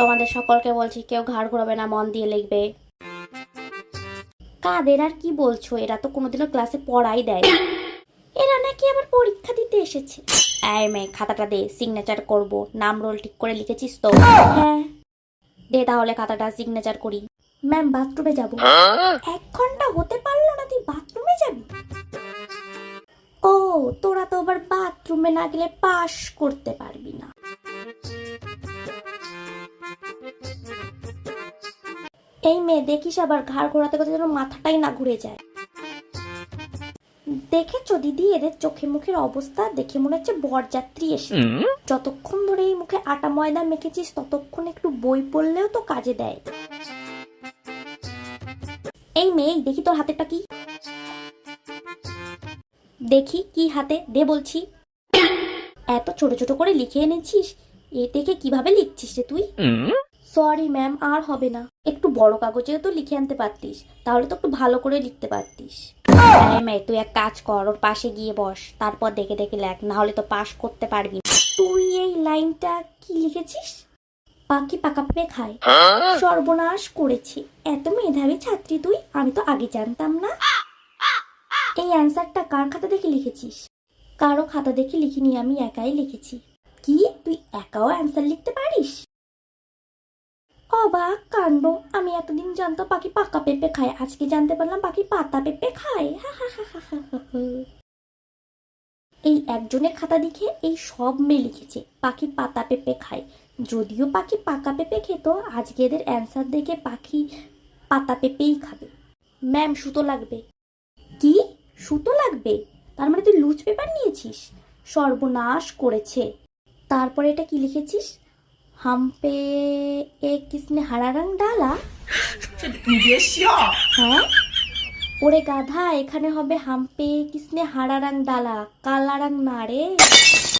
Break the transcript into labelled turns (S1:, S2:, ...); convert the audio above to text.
S1: তোমাদের সকলকে বলছি, কেউ ঘাড় ঘোরাবে না, মন দিয়ে লিখবে। কাদের আর কি বলছো? এরা তো কোনোদিনও ক্লাসে পড়াই দেয়। এরা নাকি আবার পরীক্ষা দিতে এসেছে। এই মেয়ে, খাতাটা দে সিগনেচার করব। নাম রোল ঠিক করে লিখেছিস তো? হ্যাঁ। দে তাহলে খাতাটা সিগনেচার করি। ম্যাম বাথরুমে যাব। এক ঘণ্টা হতে পারল না, তুই বাথরুমে যাবি? ও, তোরা তো আবার বাথরুমে না গেলে পাস করতে পারবি না। এই মেয়ে দেখিস আবার ঘাড় ঘোরাতে করতে যেন মাথাটাই না ঘুরে যায়। দেখেছ দিদি? এদের চোখে মুখের অবস্থা দেখে মনে হচ্ছে বরযাত্রী এসে যতক্ষণ ধরে এই মুখে আটা ময়দা মেখেছিস ততক্ষণ একটু বই পড়লেও তো কাজে দেয়। এই মেয়ে দেখি তোর হাতেটা কি? দেখি কি হাতে দে বলছি। এত ছোট ছোট করে লিখে এনেছিস এ দেখে কীভাবে লিখছিস রে তুই? সরি ম্যাম আর হবে না। একটু বড় কাগজে তো লিখে আনতে পারতিস, তাহলে তো একটু ভালো করে লিখতে পারতিস। এই মেয়ে, তুই এক কাজ কর, ওর পাশে গিয়ে বস, তারপর দেখে দেখে লেখ না হলে তো পাস করতে পারবি। তুই এই লাইনটা কি লিখেছিস? পাখি পাকা পেয়ে খায়। সর্বনাশ করেছি। এত মেধাবী ছাত্রী তুই, আমি তো আগে জানতাম না। এই অ্যান্সারটা কার খাতা দেখে লিখেছিস? কারও খাতা দেখে লিখিনি, আমি একাই লিখেছি। কি? তুই একাও অ্যান্সার লিখতে পারিস? অবাক কাণ্ড। আমি এতদিন জানতো পাখি পাকা পেঁপে খায়, আজকে জানতে পারলাম পাখি পাতা পেঁপে খায়। এই একজনের খাতা দেখে এই সব মেয়ে লিখেছে পাখি পাতা পেঁপে খায়। যদিও পাখি পাকা পেঁপে খেত, আজকে এদের অ্যান্সার দেখে পাখি পাতা পেঁপেই খাবে। ম্যাম, সুতো লাগবে। কি? সুতো লাগবে? তার মানে তুই লুজ পেপার নিয়েছিস? সর্বনাশ করেছে। তারপরে এটা কি লিখেছিস? हम पे एक किसने
S2: हरा रंग डाला?
S1: হ্যাঁ ওরে গাধা এখানে হবে হাম্পে কিসনে হারা রং ডালা কালা রং না